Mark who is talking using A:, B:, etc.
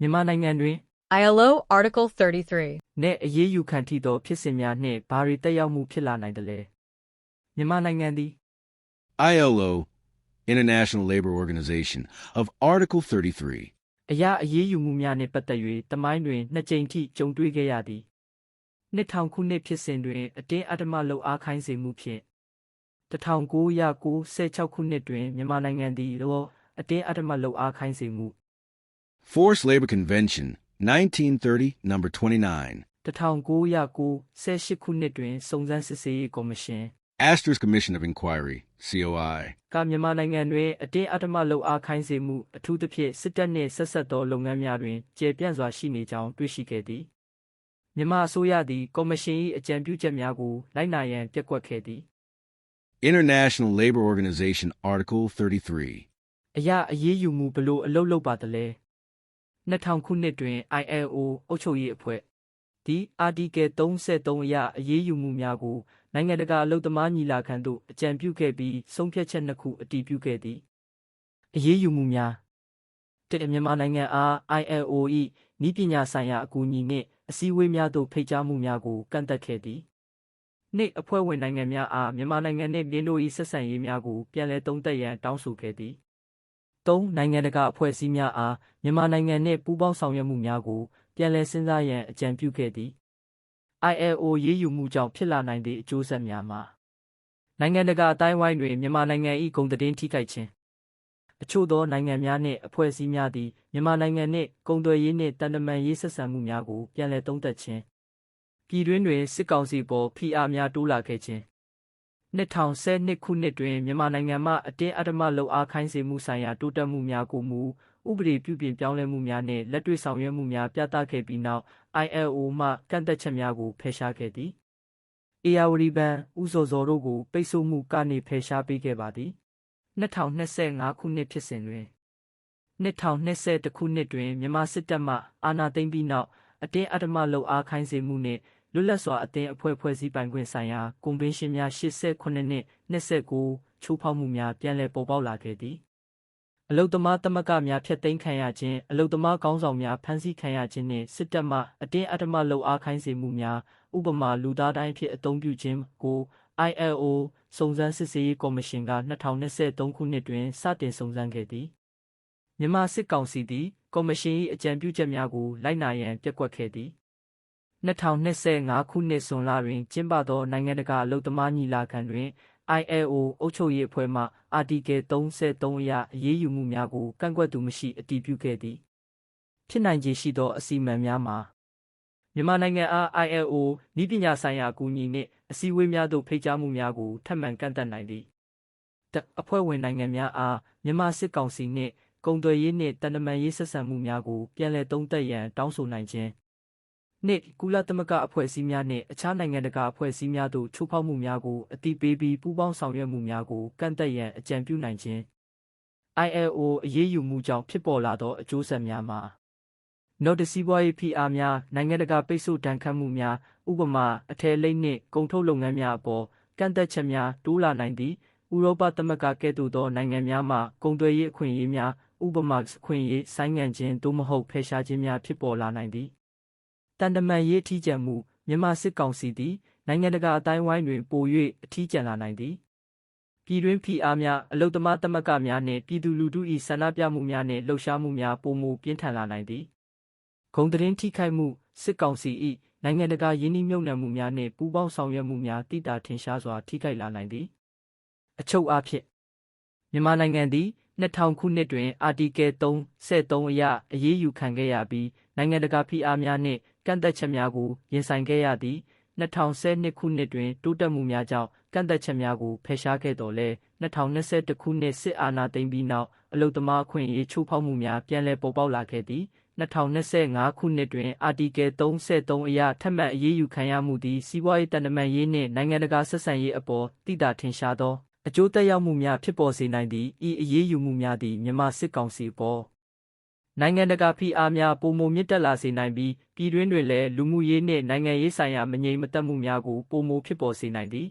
A: မြန်မာနိုင်ငံတွင်
B: ILO Article 33.
A: နှင့်အရေးယူခံထိသောဖြစ်စဉ်များနှင့်ဘာတွေတက်ရောက်မှုဖြစ်လာနိုင်သလဲမြန်မာနိုင်ငံသည်
C: ILO, International Labor Organization, of Article 33.
A: အရာအရေးယူမှုများနှင့်ပတ်သက်၍တမိုင်းတွင်နှစ်ကြိမ်ထိကြုံတွေ့ခဲ့ရသည်နှစ်ထောင်ခုနှစ်ဖြစ်စဉ်တွင်အတင်းအဓမ္မလှုပ်အားခိုင်းစေမှုဖြင့်1996ခုနှစ်တွင်မြန်မာနိုင်ငံသည်လောအတင်းအဓမ္မလှုပ်အားခိုင်းစေမှု
C: Forced Labor Convention, 1930, number 29.
A: 1998ခုနှစ်တွင်စုံစမ်းစစ်ဆေးရေးကော်မရှင်
C: Astor's Commission of Inquiry, COI.
A: ကမြန်မာနိုင်ငံတွင်အတင်းအဓမ္မလှုပ်အားခိုင်းစေမှုအထူးသဖြင့်စစ်တပ်နှင့်ဆက်ဆက်သောလုပ်ငန်းများတွင်ကျေပြန့်စွာရှိနေကြောင်းတွေ့ရှိခဲ့သည်မြန်မာအစိုးရသည်ကော်မရှင်၏အကြံပြုချက်များကိုလိုက်နာရန်ပြက်ကွက်ခဲ့သည်
C: International Labor Organization, Article 33.
A: အရာအရေးယူမှုဘလို့အလုပ်လုပ်ပါသလဲ 2000ခုနှစ်တွင် ILO အုပ်ချုပ်ရေးအဖွဲ့ဒီ Article 33အရအရေးယူမှုများကိုနိုင်ငံတကာအလုပ်သမားညီလာခံသို့အကြံပြုခဲ့ပြီးဆုံးဖြတ်ချက်နှစ်ခုအတည်ပြုခဲ့သည်အရေးယူမှုများတဲ့မြန်မာနိုင်ငံအား ILO ၏ဤပညာဆိုင်ရာအကူအညီနှင့်အစည်းအဝေးများသို့ဖိတ်ကြားမှုများကိုကန့်သက်ခဲ့သည်နှင့်အဖွဲ့ဝင်နိုင်ငံများအားမြန်မာနိုင်ငံနှင့်လင်းတို့၏ဆက်ဆံရေးများကိုပြန်လည်သုံးသပ်ရန်တောင်းဆိုခဲ့သည် ၃နိုင်ငံတကာအဖွဲ့အစည်းများအားမြန်မာနိုင်ငံနှင့်ပူးပေါင်းဆောင်ရွက်မှုများကိုပြန်လည်စဉ်းစားရန်အကြံပြုခဲ့သည် ILO ရေးယူမှုကြောင့်ဖြစ်လာနိုင်သည့်အကျိုးဆက်များမှာနိုင်ငံတကာအတိုင်းအဝိုင်းတွင်မြန်မာနိုင်ငံ၏ဂုဏ်သတင်းထိခိုက်ခြင်းအချို့သောနိုင်ငံများနှင့်အဖွဲ့အစည်းများသည်မြန်မာနိုင်ငံနှင့်ကုန်သွယ်ရေးနှင့်တန်တမာရေးဆက်ဆံမှုများကိုပြန်လည်သုံးသပ်ခြင်းပြည်တွင်းတွင်စစ်ကောင်စီပေါ်ဖိအားများတိုးလာခဲ့ခြင်း 2012ခုနှစ်တွင်မြန်မာနိုင်ငံမှအတင်းအဓမ္မလုပ်အားခိုင်းစေမှုဆိုင်ရာတိုးတက်မှုများကိုမူဥပဒေပြုပြင်ပြောင်းလဲမှုများနှင့်လက်တွေ့ဆောင်ရွက်မှုများပြသခဲ့ပြီးနောက် ILO မှကန့်သက်ချက်များကိုဖယ်ရှားခဲ့သည်။ ARD ဘန်ဥစော်စော်တို့ကိုပိတ်ဆို့မှုကနေဖယ်ရှားပေးခဲ့ပါသည်2025ခုနှစ်ဖြစ်စဉ်တွင်2021ခုနှစ်တွင်မြန်မာစစ်တပ်မှအာဏာသိမ်းပြီးနောက်အတင်းအဓမ္မလုပ်အားခိုင်းစေမှုနှင့် လွတ်လပ်စွာအသင်းအဖွဲ့ဖွဲ့စည်းပိုင်ခွင့်ဆိုင်ရာကွန်ဗင်းရှင်းများ89နှင့်29ချိုးဖောက်မှုများပြန်လည်ပေါ်ပေါက်လာခဲ့သည်အလုတ်သမားသမဂ္ဂများဖျက်သိမ်းခံရခြင်းအလုတ်သမားကောင်းဆောင်များဖမ်းဆီးခံရခြင်းနှင့်စစ်တပ်မှအတင်းအဓမ္မလုပ်အားခိုင်းစေမှုများဥပမာလူသားတိုင်းဖြစ်အသုံးပြုခြင်းကို ILO စုံစမ်းစစ်ဆေးရေးကော်မရှင်က2023ခုနှစ်တွင်စတင်စုံစမ်းခဲ့သည်မြန်မာစစ်ကောင်စီသည်ကော်မရှင်၏အကြံပြုချက်များကိုလိုက်နာရန်ပြက်ကွက်ခဲ့သည် 2025ခုနှစ်ဇွန်လတွင်ကျင်းပသောနိုင်ငံတကာအလုပ်သမားညီလာခံတွင် ILO အုပ်ချုပ်ရေးအဖွဲ့မှ Article 33အရအရေးယူမှုများကိုကန့်ကွက်သူမရှိအတည်ပြုခဲ့သည်ဖြစ်နိုင်ခြေရှိသောအစီအမံများမှာမြန်မာနိုင်ငံအား ILO ဤပညာဆိုင်ရာအကူအညီနှင့်အစည်းအဝေးများသို့ဖိတ်ကြားမှုများကိုထပ်မံကန့်သက်နိုင်သည်တအဖွဲ့ဝင်နိုင်ငံများအားမြန်မာစစ်ကောင်စီနှင့်ကုန်သွယ်ရေးနှင့်တန်တမာရေးဆက်ဆံမှုများကိုပြန်လည်သုံးသပ်ရန်တောင်းဆိုနိုင်ခြင်း နှင့်ကုလသမဂ္ဂအဖွဲ့အစည်းများနှင့်အခြားနိုင်ငံတကာအဖွဲ့အစည်းများသို့ချိုးဖောက်မှုများကိုအတိပေးပြီးပူးပေါင်းဆောင်ရွက်မှုများကိုကန့်သက်ရန်အကြံပြုနိုင်ခြင်း ILO အရေးယူမှုကြောင့်ဖြစ်ပေါ်လာသောအကျိုးဆက်များမှာ Not စီးပွားရေးဖိအားများနိုင်ငံတကာပိတ်ဆို့ဒဏ်ခတ်မှုများဥပမာအထည်လိပ်နှင့်ကုန်ထုတ်လုပ်ငန်းများအပေါ်ကန့်သက်ချက်များတိုးလာနိုင်သည်ဥရောပသမဂ္ဂကဲ့သို့သောနိုင်ငံများမှကုန်သွယ်ရေးအခွင့်အရေးများဥပမာအခွင့်အရေးဆိုင်းငံ့ခြင်းသို့မဟုတ်ဖယ်ရှားခြင်းများဖြစ်ပေါ်လာနိုင်သည် တန်တမန်ရေးအထီးကျန်မှုမြန်မာစစ်ကောင်စီသည်နိုင်ငံတကာအတိုင်းအဝိုင်းတွင်ပို၍အထီးကျန်လာနိုင်သည်ပြည်တွင်းဖိအားများအလုတ္တမသမဂ္ဂများနှင့်ပြည်သူလူထု၏ဆန္ဒပြမှုများနှင့်လှုပ်ရှားမှုများပုံမူပြင်းထန်လာနိုင်သည်ဂုံသတင်းထိခိုက်မှုစစ်ကောင်စီ၏နိုင်ငံတကာယင်းနှိမ့်မြုပ်နှံမှုများနှင့်ပူးပေါင်းဆောင်ရွက်မှုများတိတာထင်ရှားစွာထိခိုက်လာနိုင်သည်အချုပ်အားဖြင့်မြန်မာနိုင်ငံသည် 2000ခုနှစ်တွင် Article 373အရအရေးယူခံခဲ့ရပြီးနိုင်ငံတကာဖိအားများနှင့်ကန့်သက်ချက်များကိုရင်ဆိုင်ခဲ့ရသည်2012ခုနှစ်တွင် တိုးတက်မှုများကြောင့်ကန့်သက်ချက်များကိုဖယ်ရှားခဲ့တော်လဲ2021ခုနှစ်စစ်အာဏာသိမ်းပြီးနောက်အလုတ္တမအခွင့်အရေးချိုးဖောက်မှုများပြန်လည်ပေါ်ပေါက်လာခဲ့သည်2025ခုနှစ်တွင် Article 33အရထပ်မံအရေးယူခံရမှုသည်စီးပွားရေးတန်တမာရေးနှင့်နိုင်ငံတကာဆက်ဆံရေးအပေါ်တိတာထင်ရှားသော အကျိုးသက်ရောက်မှုများဖြစ်ပေါ်စေနိုင်သည့်ဤအရေးယူမှုများသည်မြန်မာစစ်ကောင်စီပေါ်နိုင်ငံတကာဖိအားများပုံမမြင့်တက်လာစေနိုင်ပြီးပြည်တွင်းတွင်လည်းလူမှုရေးနှင့်နိုင်ငံရေးဆိုင်ရာမငြိမ်မသက်မှုများကိုပုံမဖြစ်ပေါ်စေနိုင်သည်